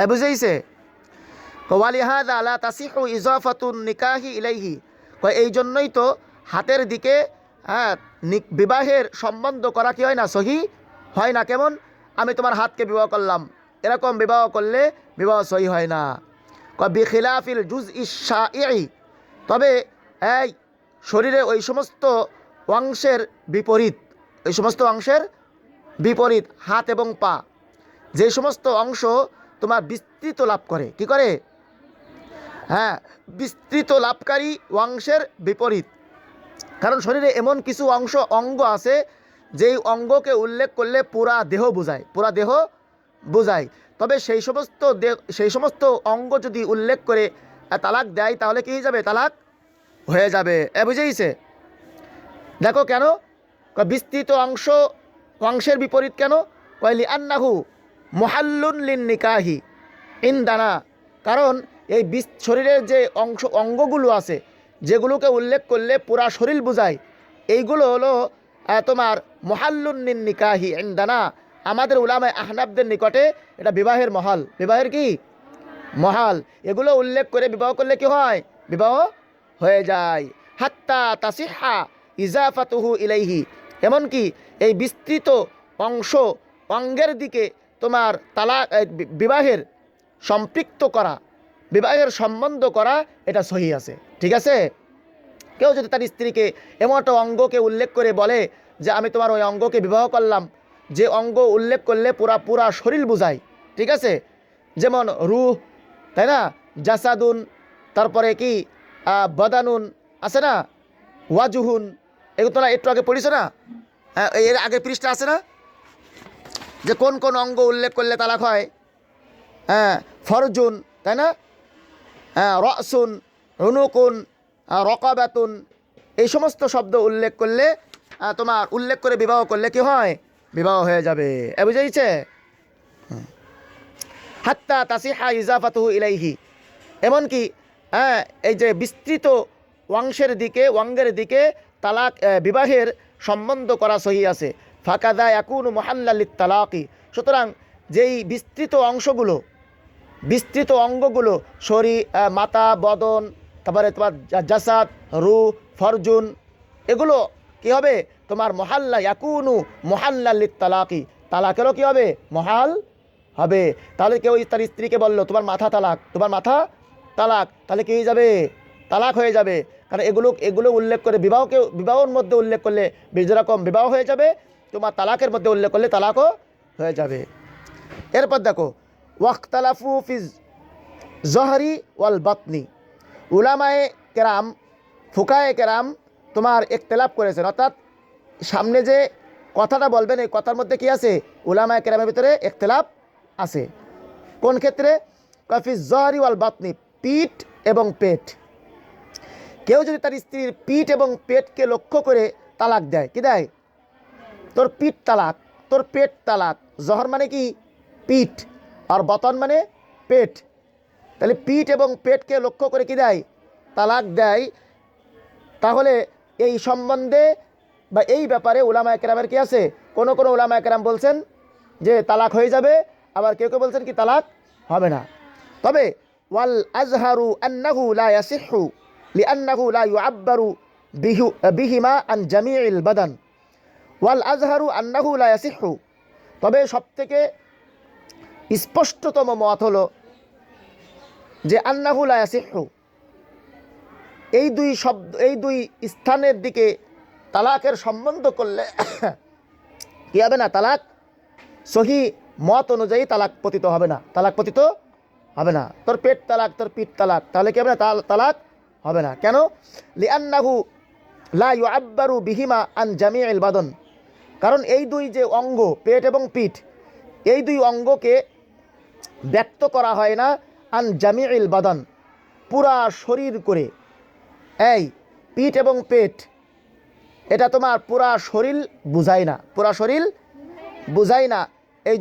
হ্যাঁ বুঝেইছে। ওয়ালিহাদা আলা তাসিহু ইজাফাতুন নিকাহি ইলাইহি। এই জন্যই তো হাতের দিকে হ্যাঁ বিবাহের সম্বন্ধ করা কি হয় না? সহি হয় না কেমন? আমি তোমার হাতকে বিবাহ করলাম। এরকম বিবাহ করলে বিবাহ সহি হয় না। বিখিলাফিল জুজ ইসা তবে, এই শরীরে ওই সমস্ত অংশের বিপরীত, ওই সমস্ত অংশের বিপরীত, হাত এবং পা, যে সমস্ত অংশ তোমার বিস্তৃত লাভ করে। কি করে? হ্যাঁ বিস্তৃত লাভকারী অংশের বিপরীত। কারণ শরীরে এমন কিছু অংশ, অঙ্গ আছে, যেই অঙ্গকে উল্লেখ করলে পুরা দেহ বোঝায়, পুরা দেহ বোঝায়। তবে সেই সমস্ত সেই সমস্ত অঙ্গ যদি উল্লেখ করে তালাক দেয়, তাহলে কি যাবে? তালাক হয়ে যাবে। এ বুঝেইছে? দেখো কেন? বিস্তৃত অংশ, অংশের বিপরীত কেন? কয়লি আন্নাহু মোহাল্লুন লিন নিকাহি ইনদানা। কারণ এই বিস শরীরের যে অংশ, অঙ্গগুলো আছে, যেগুলোকে উল্লেখ করলে পুরা শরীর বোঝায়, এইগুলো হলো তোমার মোহাল্লুন লিন নিকাহি ইনদানা। আমাদের উলামায় আহনাবদের নিকটে এটা বিবাহের মহল। বিবাহের কি? মহাল। এগুলো উল্লেখ করে বিবাহ করলে কি হয়? বিবাহ হয়ে যায়। হাত্তা তাসিহা ইজাফাতুহু ইলাইহি। এমনকি এই বিস্তৃত অংশ, অঙ্গের দিকে তোমার তালা বিবাহের সম্পৃক্ত করা, বিবাহের সম্বন্ধ করা, এটা সহি আছে। ঠিক আছে? কেউ যদি তার স্ত্রীকে এমন একটা অঙ্গকে উল্লেখ করে বলে যে, আমি তোমার ওই অঙ্গকে বিবাহ করলাম। যে অঙ্গ উল্লেখ করলে পুরা পুরা শরীর বোঝায়। ঠিক আছে? যেমন রুহ, তাই না? জাসাদুন, তারপরে কি? বদানুন, আছে না? ওয়াজুহুন, এগুলো তোরা একটু আগে পড়িস না? এর আগে পৃষ্ঠা আছে না? যে কোন কোন অঙ্গ উল্লেখ করলে তালাক হয়? হ্যাঁ ফরজুন, তাই না? হ্যাঁ রসুন, রুনুকুন রকাবাতুন, এই সমস্ত শব্দ উল্লেখ করলে তোমার উল্লেখ করে বিবাহ করলে কি হয়? বিবাহ হয়ে যাবে। এ বুঝেছে হাত্তা তাসিহা ইজাফাতুহু ইলাইহি। এমনকি হ্যাঁ এই যে বিস্তৃত অংশের দিকে অঙ্গের দিকে তালাক বিবাহের সম্বন্ধ করা সহি আছে। ফাঁকাদা একুন মোহাল্লালিত তালাকি সুতরাং যেই বিস্তৃত অংশগুলো বিস্তৃত অঙ্গগুলো শরী আহ, মাথা বদন তারপরে তোমার জাসাদ রু ফরজুন এগুলো কি হবে? তোমার মহাল্লা ইয়াকুনু মহাল্লালিত তালাকি তালাকেরও কী হবে? মহাল হবে। তাহলে কেউ তার স্ত্রীকে বলল তোমার মাথা তালাক তোমার মাথা তালাক তাহলে কী যাবে? তালাক হয়ে যাবে। কারণ এগুলো এগুলো উল্লেখ করে বিবাহকে বিবাহর মধ্যে উল্লেখ করলে যেরকম বিবাহ হয়ে যাবে। তোমার তালাকের মধ্যে উল্লেখ করলে তালাকও হয়ে যাবে। এরপর দেখো, ওয়াক্তালাফু ফিজ জহরি ওয়াল বাতনি। উলামায়ে কেরাম, ফুকায়ে কেরাম তোমার একতেলাপ করেছেন। অর্থাৎ সামনে যে কথাটা বলবেন, এই কথার মধ্যে কি আছে? উলামায়ে কেরামের ভিতরে একতেলাপ আছে। কোন ক্ষেত্রে? কফি জহরি ওয়াল বাতনি, পিঠ এবং পেট। কেউ যদি তার স্ত্রীর পিঠ এবং পেটকে লক্ষ্য করে তালাক দেয়, কি দেয়? তোর পিঠ তালাক, তোর পেট তালাক। জহর মানে কি? পিঠ। আর বতন মানে পেট। তাহলে পিঠ এবং পেটকে লক্ষ্য করে কি দেয়? তালাক দেয়। তাহলে এই সম্বন্ধে বা এই ব্যাপারে উলামা একরামের কি আছে? কোনো কোনো উলামা একরাম বলছেন যে তালাক হয়ে যাবে, আবার কেউ কেউ বলছেন কি তালাক হবে না। তবে ওয়াল আজহারু আন্নাহু লা ইয়াসিহু, লিআন্নাহু লা ইউআব্বারু বিহু, বিহিমা আন জামিউল বাদান। ওয়াল আজহারু আন্নাহু লা ইয়াসিহু। তবে সবথেকে স্পষ্টতম মত হলো যে আন্নাহু লা ইয়াসিহু। এই দুই শব্দ এই দুই স্থানের দিকে তালাকের সম্বন্ধ করলে কি হবে না? তালাক সহি মত অনুযায়ী তালাক পতিত হবে না। তালাক পতিত হবে না। তোর পেট তালাক, তোর পিঠ তালাক, তাহলে কি হবে না? তাল- তালাক হবে না। কেন? লিআন্নাহু লা ইউআব্বারু বিহিমা আন জামিউল বাদন। কারণ এই দুই যে অঙ্গ, পেট এবং পিঠ, এই দুই অঙ্গকে ব্যক্ত করা হয় না আন জামিউল বাদন, পুরা শরীর করে। এই পিঠ এবং পেট, এটা তোমার পুরা শরীর বুঝায় না, পুরা শরীর বুঝায় না।